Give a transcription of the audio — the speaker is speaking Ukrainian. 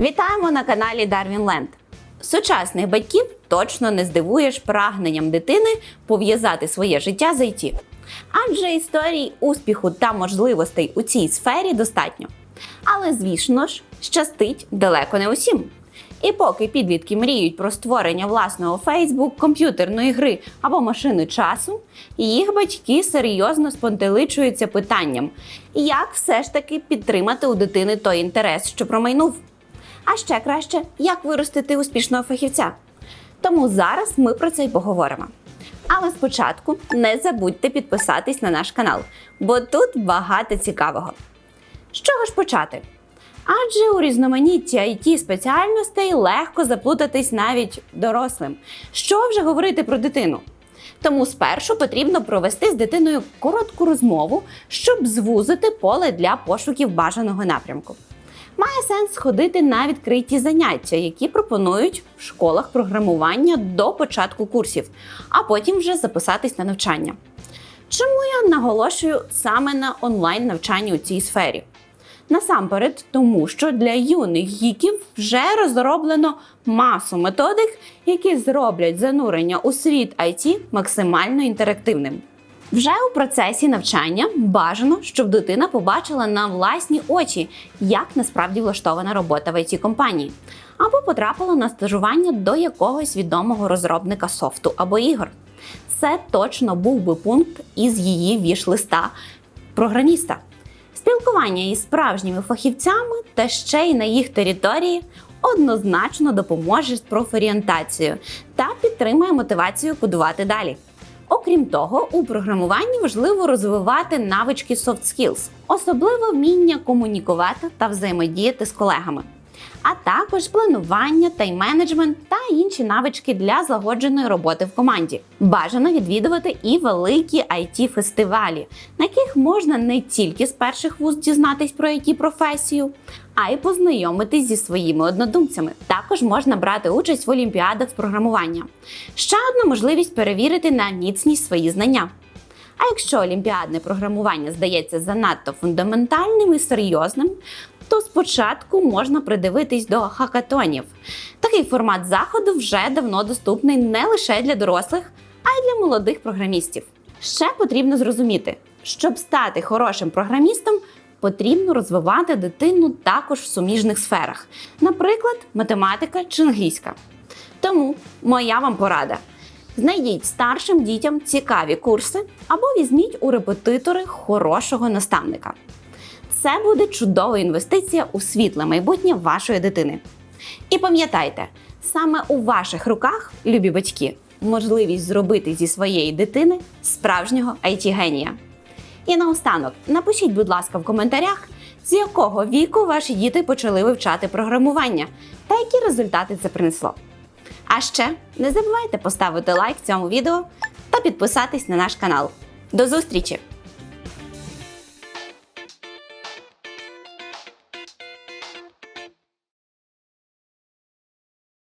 Вітаємо на каналі Darwin Land. Сучасних батьків точно не здивуєш прагненням дитини пов'язати своє життя з IT. Адже історій успіху та можливостей у цій сфері достатньо. Але, звісно ж, щастить далеко не усім. І поки підлітки мріють про створення власного Facebook, комп'ютерної гри або машини часу, їх батьки серйозно спонтеличуються питанням, як все ж таки підтримати у дитини той інтерес, що промайнув. А ще краще, як виростити успішного фахівця. Тому зараз ми про це й поговоримо. Але спочатку не забудьте підписатись на наш канал, бо тут багато цікавого. З чого ж почати? Адже у різноманітті it спеціальностей легко заплутатись навіть дорослим. Що вже говорити про дитину? Тому спершу потрібно провести з дитиною коротку розмову, щоб звузити поле для пошуків бажаного напрямку. Має сенс ходити на відкриті заняття, які пропонують в школах програмування до початку курсів, а потім вже записатись на навчання. Чому я наголошую саме на онлайн навчанні у цій сфері? Насамперед, тому що для юних гіків вже розроблено масу методик, які зроблять занурення у світ IT максимально інтерактивним. Вже у процесі навчання бажано, щоб дитина побачила на власні очі, як насправді влаштована робота в it компанії, або потрапила на стажування до якогось відомого розробника софту або ігор. Це точно був би пункт із її віш-листа програміста. Спілкування із справжніми фахівцями та ще й на їх території однозначно допоможе з профорієнтацією та підтримує мотивацію кодувати далі. Окрім того, у програмуванні важливо розвивати навички soft skills, особливо вміння комунікувати та взаємодіяти з колегами, а також планування, тайм-менеджмент та інші навички для злагодженої роботи в команді. Бажано відвідувати і великі it фестивалі на яких можна не тільки з перших вуз дізнатись про it професію, а й познайомитись зі своїми однодумцями. Також можна брати участь в олімпіадах з програмування. Ще одна можливість перевірити на міцність свої знання. А якщо олімпіадне програмування здається занадто фундаментальним і серйозним, то спочатку можна придивитись до хакатонів. Такий формат заходу вже давно доступний не лише для дорослих, а й для молодих програмістів. Ще потрібно зрозуміти, щоб стати хорошим програмістом, потрібно розвивати дитину також в суміжних сферах, наприклад, математика чи англійська. Тому моя вам порада. Знайдіть старшим дітям цікаві курси або візьміть у репетитори хорошого наставника. Це буде чудова інвестиція у світле майбутнє вашої дитини. І пам'ятайте, саме у ваших руках, любі батьки, можливість зробити зі своєї дитини справжнього it генія І наостанок, напишіть, будь ласка, в коментарях, з якого віку ваші діти почали вивчати програмування та які результати це принесло. А ще не забувайте поставити лайк цьому відео та підписатись на наш канал. До зустрічі!